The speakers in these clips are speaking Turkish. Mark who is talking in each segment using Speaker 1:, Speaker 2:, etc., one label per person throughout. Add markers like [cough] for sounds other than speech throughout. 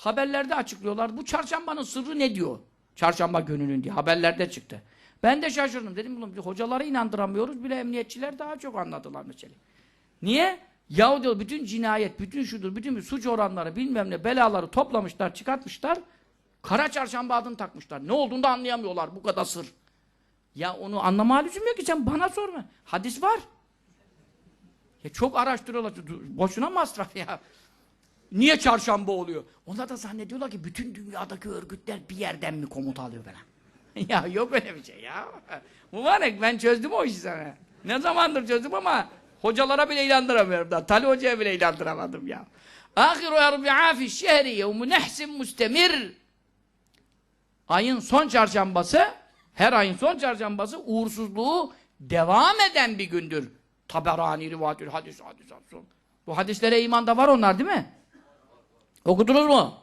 Speaker 1: haberlerde açıklıyorlar. Bu çarşambanın sırrı ne diyor? Çarşamba gününün diye haberlerde çıktı. Ben de şaşırdım. Dedim biz hocaları inandıramıyoruz. Bile emniyetçiler daha çok anladılar meseleyi. Niye? Yahu diyor bütün cinayet, bütün şudur, bütün suç oranları, bilmem ne belaları toplamışlar, çıkartmışlar. Kara çarşamba adını takmışlar. Ne olduğunu da anlayamıyorlar bu kadar sır. Ya onu anlama lüzum yok ki sen bana sorma. Hadis var. Ya çok araştırıyorlar. Boşuna masraf ya. Niye çarşamba oluyor? Onlar da zannediyorlar ki bütün dünyadaki örgütler bir yerden mi komut alıyor bana? [laughs] ya yok öyle bir şey ya. Mübarek ben çözdüm o işi sana. Ne zamandır çözdüm ama hocalara bile inandıramıyorum da. Tali hocaya bile inandıramadım ya. Ahiru erbi'a fi şehri yevmu nehsin mustemir. Ayın son çarşambası, her ayın son çarşambası uğursuzluğu devam eden bir gündür. Taberani, rivayetül hadis, hadis, hadis. Bu hadislere imanda var onlar değil mi? Okudunuz mu?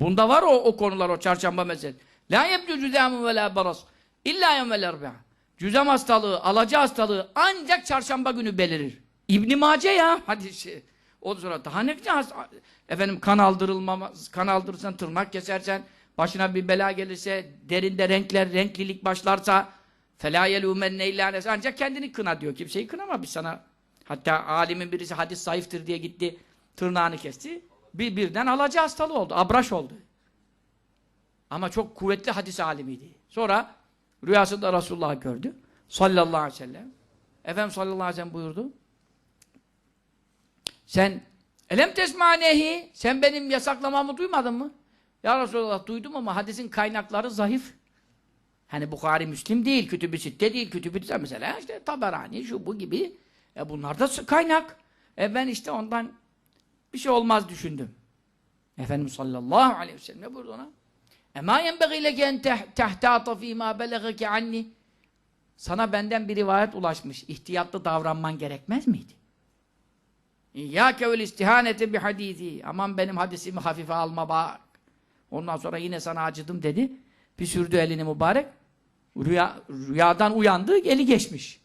Speaker 1: Bunda var o, o konular, o çarşamba meselesi. La yebdü cüzamun ve la baras. İlla yevmel erbi'a. Cüzam hastalığı, alaca hastalığı ancak çarşamba günü belirir. İbn Mace ya hadisi. O sonra daha ne güzel hast- efendim kan aldırılmama, kan aldırırsan, tırnak kesersen, başına bir bela gelirse, derinde renkler, renklilik başlarsa فَلَا يَلُومَنَّ اِلَّا نَسَ Ancak kendini kına diyor. Kimseyi kınama biz sana. Hatta alimin birisi hadis zayıftır diye gitti, tırnağını kesti. Bir, birden alaca hastalığı oldu, abraş oldu. Ama çok kuvvetli hadis alimiydi. Sonra rüyasında Resulullah gördü. Sallallahu aleyhi ve sellem. Efendim sallallahu aleyhi ve sellem buyurdu. Sen elem tesmanehi sen benim yasaklamamı duymadın mı? Ya Resulallah duydum ama hadisin kaynakları zayıf. Hani Bukhari Müslim değil, Kütüb-i Sitte değil, Kütüb-i mesela işte Taberani şu bu gibi. E bunlar da kaynak. E ben işte ondan bir şey olmaz düşündüm. Efendimiz sallallahu aleyhi ve sellem ne buyurdu ona? Ema yenbeği leke en tehtata fîmâ belegeke anni. Sana benden bir rivayet ulaşmış. İhtiyatlı davranman gerekmez miydi? İyyâke vel istihanete bi hadîthî. Aman benim hadisimi hafife alma bak. Ondan sonra yine sana acıdım dedi. Bir sürdü elini mübarek. Rüya, rüyadan uyandı, eli geçmiş.